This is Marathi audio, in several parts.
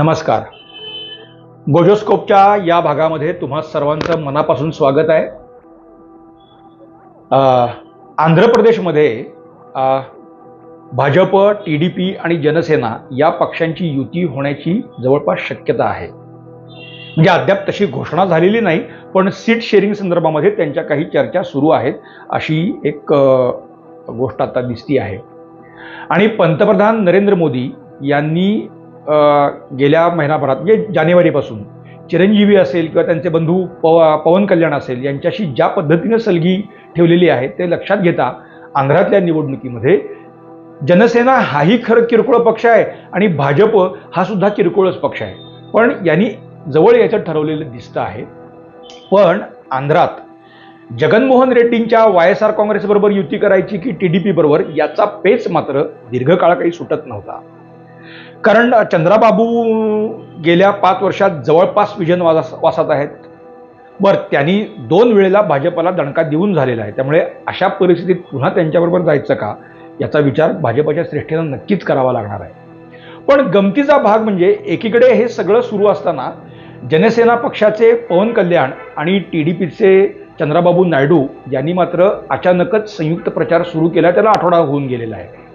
नमस्कार. गोजोस्कोपच्या या भागामध्ये तुम्हा सर्वांचं मनापासून स्वागत आहे. आंध्र प्रदेशमध्ये भाजप टी डी पी आणि जनसेना या पक्षांची युती होण्याची जवळपास शक्यता आहे. म्हणजे अद्याप तशी घोषणा झालेली नाही पण सीट शेअरिंग संदर्भामध्ये त्यांच्या काही चर्चा सुरू आहेत अशी एक गोष्ट आता दिसती आहे. आणि पंतप्रधान नरेंद्र मोदी यांनी गेल्या महिनाभरात म्हणजे जानेवारीपासून चिरंजीवी असेल किंवा त्यांचे बंधू पव पवन कल्याण असेल यांच्याशी ज्या पद्धतीनं सलगी ठेवलेली आहे ते लक्षात घेता आंध्रातल्या निवडणुकीमध्ये जनसेना हाही खरं किरकोळ पक्ष आहे आणि भाजप हा सुद्धा किरकोळच पक्ष आहे. पण यांनी जवळ याचं ठरवलेलं दिसतं आहे. पण आंध्रात जगनमोहन रेड्डींच्या वाय एस आर काँग्रेसबरोबर युती करायची की टी डी पी बरोबर याचा पेच मात्र दीर्घकाळ काही सुटत नव्हता. कारण चंद्राबाबू गेल्या पाच वर्षात जवळपास विजन वास वासात आहेत. बरं त्यांनी दोन वेळेला भाजपला दणका देऊन झालेला आहे. त्यामुळे अशा परिस्थितीत पुन्हा त्यांच्याबरोबर जायचं का? याचा विचार भाजपाच्या श्रेष्ठीनं नक्कीच करावा लागणार आहे. पण गमतीचा भाग म्हणजे एकीकडे हे सगळं सुरू असताना जनसेना पक्षाचे पवन कल्याण आणि टी डी पीचे चंद्राबाबू नायडू यांनी मात्र अचानकच संयुक्त प्रचार सुरू केला त्याला आठवडा होऊन गेलेला आहे.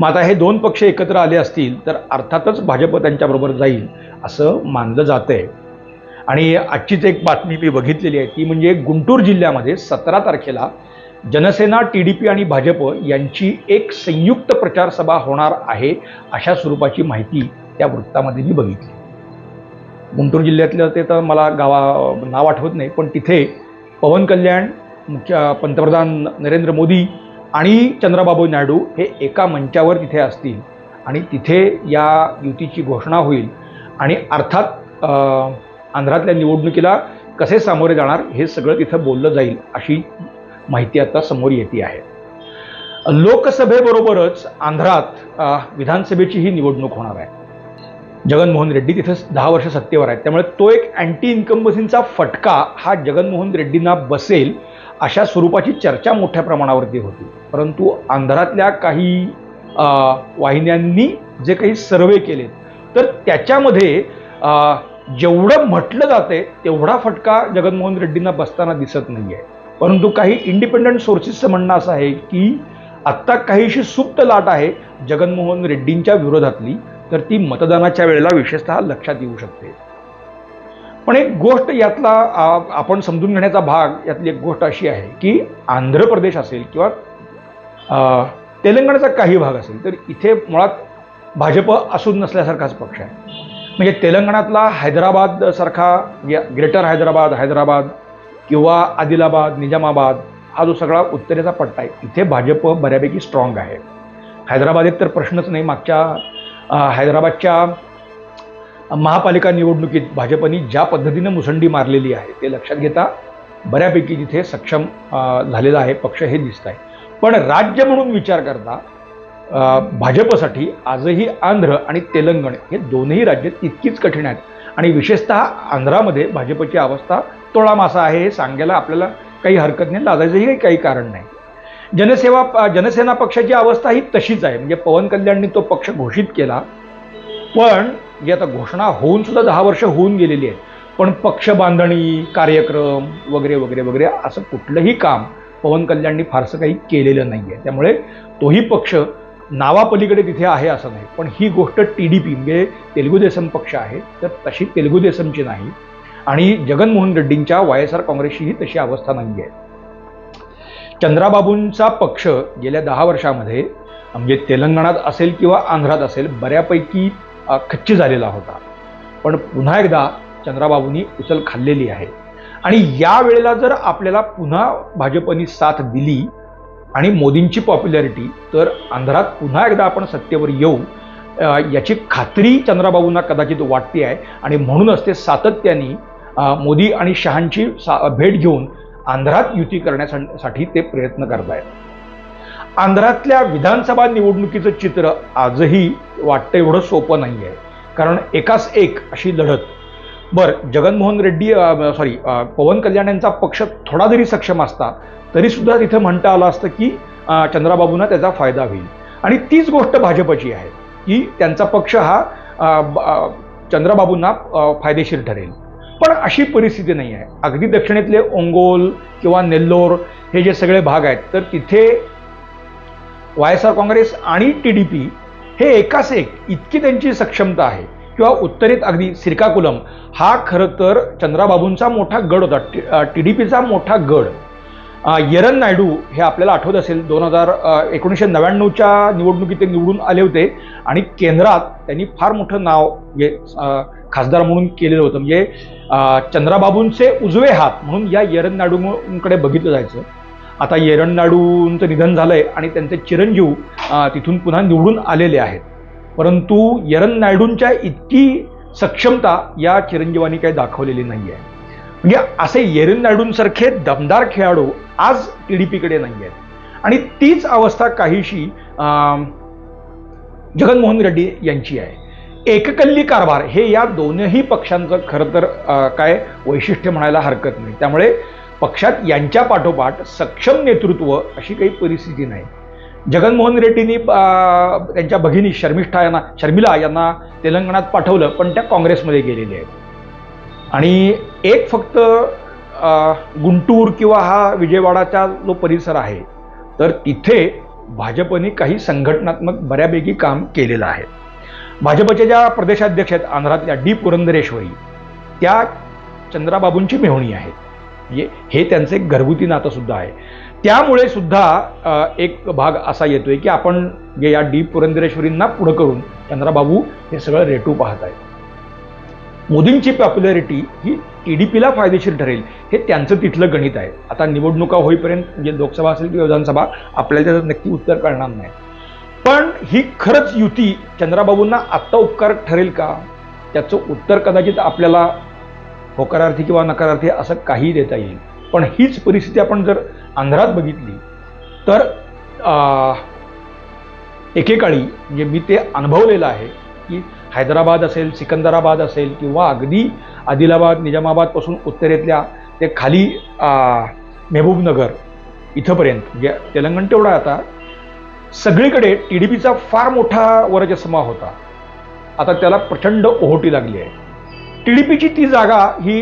मग आता हे दोन पक्ष एकत्र आले असतील तर अर्थातच भाजप त्यांच्याबरोबर जाईल असं मानलं जातंय. आणि आजचीच एक बातमी मी बघितलेली आहे ती म्हणजे गुंटूर जिल्ह्यामध्ये सतरा तारखेला जनसेना टी डी पी आणि भाजप यांची एक संयुक्त प्रचार सभा होणार आहे अशा स्वरूपाची माहिती त्या वृत्तामध्ये मी बघितली. गुंटूर जिल्ह्यातलं ते तर मला गावा नाव आठवत नाही पण तिथे पवन कल्याण मुख्य पंतप्रधान नरेंद्र मोदी आणि चंद्रबाबू नायडू हे एका मंचावर तिथे असतील. आणि तिथे या युतीची घोषणा होईल. आणि अर्थात आंध्रातल्या निवडणुकीला कसे सामोरे जाणार हे सगळं तिथं बोललं जाईल अशी माहिती आता समोर येते आहे. लोकसभेबरोबरच आंध्रात विधानसभेची ही निवडणूक होणार आहे. जगनमोहन रेड्डी तिथे दहा वर्ष सत्तेवर आहेत. त्यामुळे तो एक अँटी इन्कम्बसींचा फटका हा जगनमोहन रेड्डींना बसेल अशा स्वरूपाची चर्चा मोठ्या प्रमाणावरती होती. परंतु आंध्रातल्या काही वाहिन्यांनी जे काही सर्वे केलेत तर त्याच्यामध्ये जेवढं म्हटलं जाते तेवढा फटका जगनमोहन रेड्डींना बसताना दिसत नाही आहे परंतु काही इंडिपेंडंट सोर्सेसचं म्हणणं असं आहे की आत्ता काहीशी सुप्त लाट आहे जगनमोहन रेड्डींच्या विरोधातली तर ती मतदानाच्या वेळेला विशेषतः लक्षात येऊ शकते. पण एक गोष्ट यातला आपण समजून घेण्याचा भाग यातली एक गोष्ट अशी आहे की आंध्र प्रदेश असेल किंवा तेलंगणाचा काही भाग असेल तर इथे मुळात भाजप असून नसल्यासारखाच पक्ष आहे. म्हणजे तेलंगणातला हैदराबाद सारखा ग्रेटर हैदराबाद हैदराबाद किंवा आदिलाबाद निजामाबाद हा जो सगळा उत्तरेचा पट्टा आहे इथे भाजप बऱ्यापैकी स्ट्रॉंग आहे. हैदराबादेत तर प्रश्नच नाही मागच्या हैदराबादच्या महापालिका निवडणुकीत भाजपनी ज्या पद्धतीनं मुसंडी मारलेली आहे ते लक्षात घेता बऱ्यापैकी तिथे सक्षम झालेला आहे पक्ष हे दिसत आहे. पण राज्य म्हणून विचार करता भाजपसाठी आजही आंध्र आणि तेलंगण हे दोनही राज्य तितकीच कठीण आहेत. आणि विशेषतः आंध्रामध्ये भाजपची अवस्था तोळामासा आहे हे सांगायला आपल्याला काही हरकत नाही लाजायचंही काही कारण नाही. जनसेवा जनसेना पक्षाची अवस्था ही तशीच आहे. म्हणजे पवन कल्याणनी तो पक्ष घोषित केला पण जी आता घोषणा होऊन सुद्धा दहा वर्ष होऊन गेलेली आहेत. पण पक्ष बांधणी कार्यक्रम वगैरे वगैरे वगैरे असं कुठलंही काम पवन कल्याणनी फारसं काही केलेलं नाही आहे त्यामुळे तोही पक्ष नावापलीकडे तिथे आहे असं नाही. पण ही गोष्ट टी डी पी म्हणजे तेलुगू देसम पक्ष आहे तर तशी तेलुगू देसमची नाही. आणि जगनमोहन रेड्डींच्या वाय एस आर काँग्रेसचीही तशी अवस्था नाही आहे चंद्राबाबूंचा पक्ष गेल्या दहा वर्षामध्ये म्हणजे तेलंगणात असेल किंवा आंध्रात असेल बऱ्यापैकी खच्ची झालेला होता. पण पुन्हा एकदा चंद्राबाबूंनी उचल खाल्लेली आहे. आणि या वेळेला जर आपल्याला पुन्हा भाजपनी साथ दिली आणि मोदींची पॉप्युलॅरिटी तर आंध्रात पुन्हा एकदा आपण सत्तेवर येऊ याची खात्री चंद्राबाबूंना कदाचित वाटते आहे. आणि म्हणूनच ते सातत्याने मोदी आणि शहांची सा भेट घेऊन आंध्रात युती करण्यासाठी ते प्रयत्न करत आहेत आंध्रातल्या विधानसभा निवडणुकीचं चित्र आजही वाटतं एवढं सोपं नाही आहे कारण एकाच एक अशी लढत. बरं जगनमोहन रेड्डी सॉरी पवन कल्याण यांचा पक्ष थोडा जरी सक्षम असता तरीसुद्धा तिथं म्हणता आलं असतं की चंद्राबाबूंना त्याचा फायदा होईल. आणि तीच गोष्ट भाजपची आहे की त्यांचा पक्ष हा चंद्राबाबूंना फायदेशीर ठरेल. पण अशी परिस्थिती नाही आहे अगदी दक्षिणेतले ओंगोल किंवा नेल्लोर हे जे सगळे भाग आहेत तर तिथे वाय एस आर काँग्रेस आणि टी डी पी हे एकाच एक इतकी त्यांची सक्षमता आहे. किंवा उत्तरेत अगदी सिरकाकुलम हा खरं तर चंद्राबाबूंचा मोठा गड होता टी डी पीचा मोठा गड. यरन नायडू हे आपल्याला आठवत असेल दोन हजार एकोणीसशे नव्याण्णवच्या निवडणुकीत ते निवडून आले होते आणि केंद्रात त्यांनी फार मोठं नाव म्हणजे खासदार म्हणून केलेलं होतं. म्हणजे चंद्राबाबूंचे उजवे हात म्हणून या यरन नायडूंकडे बघितलं जायचं. आता येरन निधन झालं आहे आणि त्यांचे चिरंजीव तिथून पुन्हा निवडून आलेले आहेत. परंतु यरणनायडूंच्या इतकी सक्षमता या चिरंजीवांनी काही दाखवलेली नाही आहे म्हणजे असे येरणनायडूंसारखे दमदार खेळाडू आज टी डी पीकडे नाही आहेत आणि तीच अवस्था काहीशी जगनमोहन रेड्डी यांची आहे. एककल्ली कारभार हे या दोनही पक्षांचं खरं तर काय वैशिष्ट्य म्हणायला हरकत नाही. त्यामुळे पक्षात यांच्या पाठोपाठ सक्षम नेतृत्व अशी काही परिस्थिती नाही. जगनमोहन रेड्डींनी त्यांच्या भगिनी शर्मिष्ठा यांना शर्मिला यांना तेलंगणात पाठवलं पण त्या काँग्रेसमध्ये गेलेल्या आहेत. आणि एक फक्त गुंटूर किंवा हा विजयवाडाचा जो परिसर आहे तर तिथे भाजपने काही संघटनात्मक बऱ्यापैकी काम केलेलं आहे. भाजपच्या ज्या प्रदेशाध्यक्ष आहेत आंध्रातल्या डी पुरंदरेश्वरी त्या चंद्राबाबूंची मेहणी आहेत. म्हणजे हे त्यांचं एक घरगुती नातं सुद्धा आहे. त्यामुळे सुद्धा एक भाग असा येतोय की आपण जे या डी पुरंदरेश्वरींना पुढं करून चंद्राबाबू हे सगळं रेटू पाहत आहेत. मोदींची पॉप्युलॅरिटी ही टी डी पीला फायदेशीर ठरेल हे त्यांचं तिथलं गणित आहे. आता निवडणुका होईपर्यंत म्हणजे लोकसभा असेल किंवा विधानसभा आपल्याला त्याचं नक्की उत्तर कळणार नाही. पण ही खरंच युती चंद्राबाबूंना आत्ता उपकार ठरेल का? त्याचं उत्तर कदाचित आपल्याला होकारार्थी किंवा नकारार्थी असं काही देता येईल. पण हीच परिस्थिती आपण जर आंध्रात बघितली तर एकेकाळी म्हणजे मी ते अनुभवलेलं आहे की हैदराबाद असेल सिकंदराबाद असेल किंवा अगदी आदिलाबाद निजामाबादपासून उत्तरेतल्या ते खाली मेहबूबनगर इथंपर्यंत म्हणजे तेलंगण तेवढा आता सगळीकडे टी डी पीचा फार मोठा वर्चस्मा होता. आता त्याला प्रचंड ओहोटी लागली आहे. टी डी पीची ती जागा ही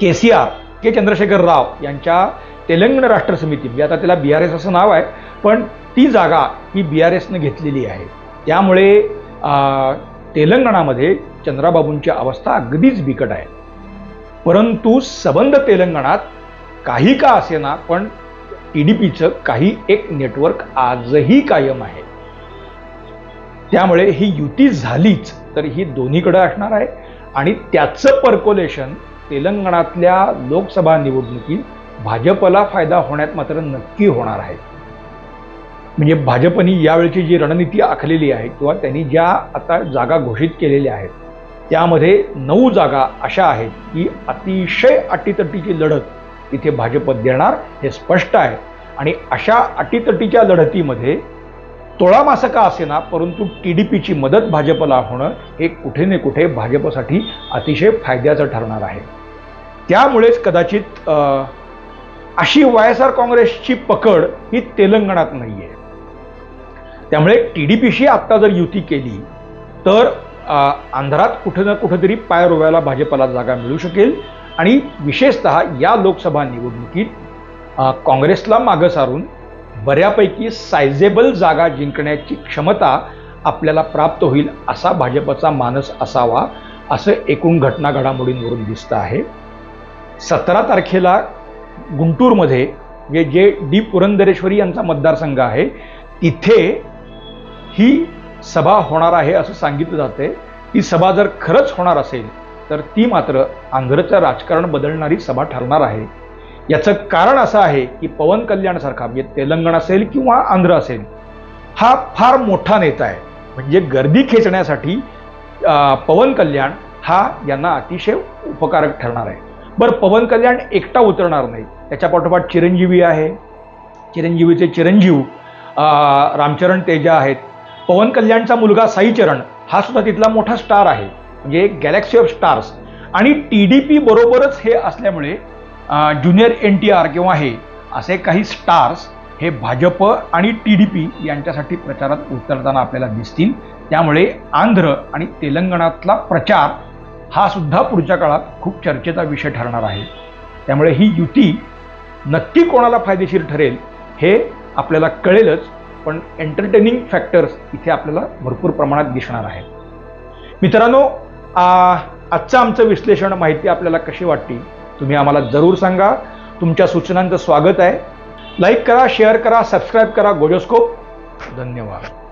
K C R K Chandrashekar Rao यांच्या तेलंगण राष्ट्र समिती म्हणजे आता त्याला बी आर एस असं नाव आहे पण ती जागा ही बी आर एसनं घेतलेली आहे. त्यामुळे तेलंगणामध्ये चंद्राबाबूंची अवस्था अगदीच बिकट आहे. परंतु सबंध तेलंगणात काही का असेना पण टी डी पीचं काही एक नेटवर्क आजही कायम आहे. त्यामुळे ही युती झालीच. तर ही दोन्हीकडे असणार आहे. आणि त्याचं पर्कोलेशन तेलंगणातल्या लोकसभा निवडणुकीत भाजपला फायदा होण्यात मात्र नक्की होणार आहे. म्हणजे भाजपनी यावेळची जी रणनीती आखलेली आहे किंवा त्यांनी ज्या आता जागा घोषित केलेल्या आहेत त्यामध्ये नऊ जागा अशा आहेत की अतिशय अटीतटीची लढत इथे भाजप देणार हे स्पष्ट आहे. आणि अशा अटीतटीच्या लढतीमध्ये तोळामासं का असेना परंतु टी डी पीची मदत भाजपला होणं हे कुठे ना कुठे भाजपसाठी अतिशय फायद्याचं ठरणार आहे. त्यामुळेच कदाचित अशी वाय एस आर काँग्रेसची पकड ही तेलंगणात नाही आहे त्यामुळे टी डी पीशी आत्ता जर युती केली तर आंध्रात कुठं ना कुठंतरी पाय रोवायला भाजपला जागा मिळू शकेल आणि विशेषतः या लोकसभा निवडणुकीत काँग्रेसला मागं सारून बऱ्यापैकी सायझेबल जागा जिंकण्याची क्षमता आपल्याला प्राप्त होईल असा भाजपचा मानस असावा असं एकूण घटना घडामोडींवरून दिसतं आहे. सतरा तारखेला गुंटूरमध्ये जे जे डी पुरंदरेश्वरी यांचा मतदारसंघ आहे तिथे ही सभा होणार आहे असं सांगितलं जाते ती सभा जर खरंच होणार असेल तर ती मात्र आंध्रचं राजकारण बदलणारी सभा ठरणार आहे. याचं कारण असं आहे की पवन कल्याणसारखा म्हणजे तेलंगण असेल किंवा आंध्र असेल हा फार मोठा नेता आहे. म्हणजे गर्दी खेचण्यासाठी पवन कल्याण हा यांना अतिशय उपकारक ठरणार आहे. बरं पवन कल्याण एकटा उतरणार नाही. त्याच्या पाठोपाठ चिरंजीवी आहे. चिरंजीवीचे चिरंजीव रामचरण तेजा आहेत. पवन कल्याणचा मुलगा साईचरण हा सुद्धा तिथला मोठा स्टार आहे. म्हणजे गॅलेक्सी ऑफ स्टार्स. आणि टी डी पी बरोबरच हे असल्यामुळे ज्युनियर एन टी आर किंवा हे असे काही स्टार्स हे भाजप आणि टी डी पी यांच्यासाठी प्रचारात उतरताना आपल्याला दिसतील. त्यामुळे आंध्र आणि तेलंगणातला प्रचार हा सुद्धा पुढच्या काळात खूप चर्चेचा विषय ठरणार आहे. त्यामुळे ही युती नक्की कोणाला फायदेशीर ठरेल हे आपल्याला कळेलच पण एंटरटेनिंग फॅक्टर्स इथे आपल्याला भरपूर प्रमाणात दिसणार आहेत. मित्रांनो आजचं आमचं विश्लेषण माहिती आपल्याला कशी वाटते तुम्ही आम्हाला जरूर सांगा. तुमच्या सूचनांचं स्वागत आहे. लाईक करा शेअर करा सबस्क्राईब करा गोजोस्कोप धन्यवाद.